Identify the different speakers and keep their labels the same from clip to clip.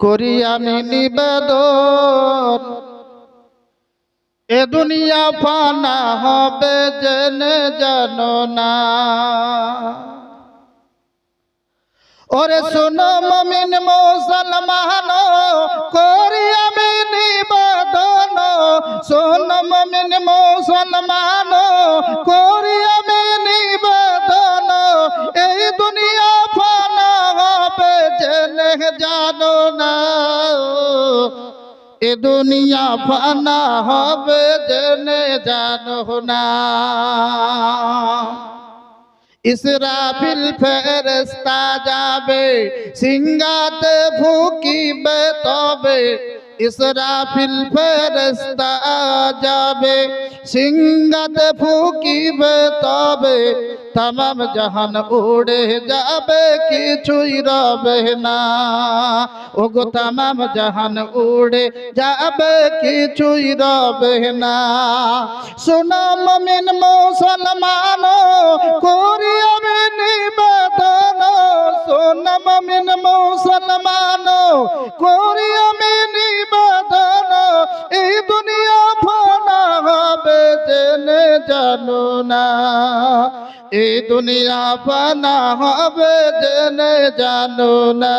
Speaker 1: করি আমি নিবেদন। এ দুনিয়া ফানা হবে জেনে জানো না। ওরে শোনো মমিন মুসলমান এ দুনিয়া ফানা হবে জেনে জানো না। ইসরাফিল ফেরেস্তা যাবে সিংগাতে ফুকিবে তবে। ইসরাফিল ফেরেস্তা যাবে সিংগাতে ফুকিবে তবে। তমাম জাহান উড়ে যাবে, কিছুই রবে না। ও গো তমাম জাহান উড়ে যাবে, কিছুই রবে না। শোনো মমিন মুসলমান করি আমি নিবেদন। শোনো মমিন মুসলমান করি আমি নিবেদন। এই দুনিয়া ফানা হবে, জেনে জানো না। এই দুনিয়া ফানা হবে জেনে জানো না।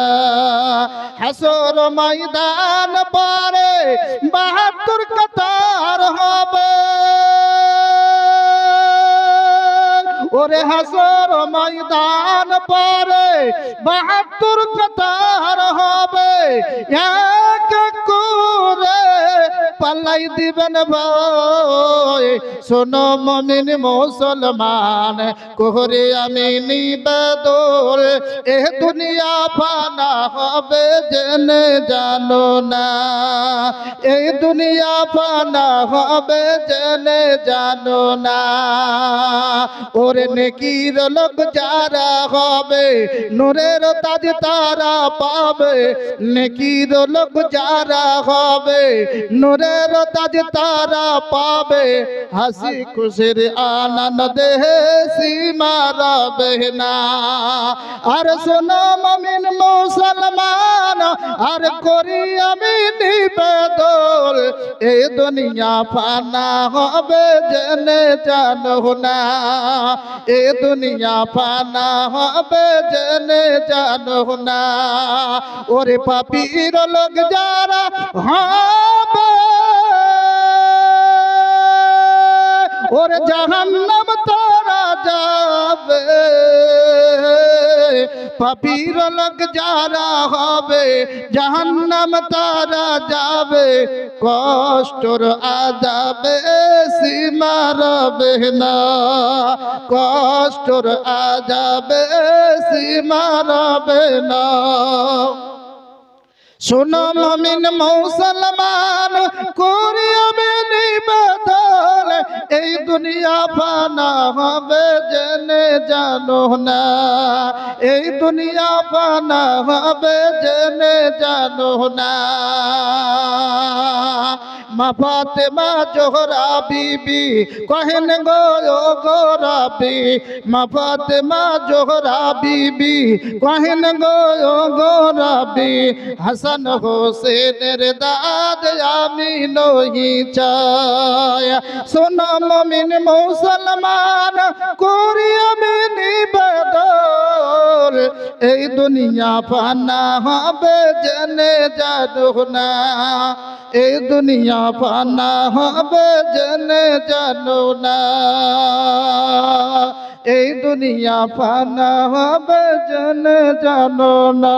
Speaker 1: হাসর ময়দান পারে বাহাত্তর কাতার হবে। ওরে হাসর ময়দান পারে বাহাত্তর কাতার হবে। এক করে পাল্লাই দিবেন ভাই শোনো মমিন মুসলমান, কোহরে আমি নিবেদন। এ দুনিয়া ফানা হবে জেনে জানো না। এই দুনিয়া ফানা হবে জেনে জানো না। ওরে নেকির লোক যারা হবে, নূরের তাজ তারা পাবে। নেকির লোক যারা হবে, নূরের তাজ তারা পাবে। হাসি খুশির আনন্দ সীমা রবে না আর শোনো মমিন মুসলমান, আর করি আমি নিবেদন এই দুনিয়া ফানা হবে জেনে জানো না। এ দুনিয়া ফানা হবে জেনে জানো না। ওরে পাপির লোক যারা হবে ওরে জাহান্নাম তারা যাবে। পাপির লোক যারা হবে, জাহান্নাম তারা যাবে। কষ্টর আজাবে সীমা রবে না। কষ্টর আজাবে সীমা রবে না। শোনো মমিন মুসলমান করি আমি নিবেদন এই দুনিয়া ফানা হবে জেনে জানো না। এই দুনিয়া ফানা হবে জেনে জানো না। মা ফাতেমা জোহরা বিবি কহেন গো গো রাবি। মা ফাতেমা জোহরা বিবি কহেন গো গো রাবি। হাসান হোসেনের দাদ আমি নহি চায় সোনা মমিন মুসলমান, করি আমি নিবেদন। এই দুনিয়া ফানা হবে, জেনে জানো না। এই দুনিয়া ফানা হবে জেনে জানো না। এই দুনিয়া ফানা হবে জেনে জানো না।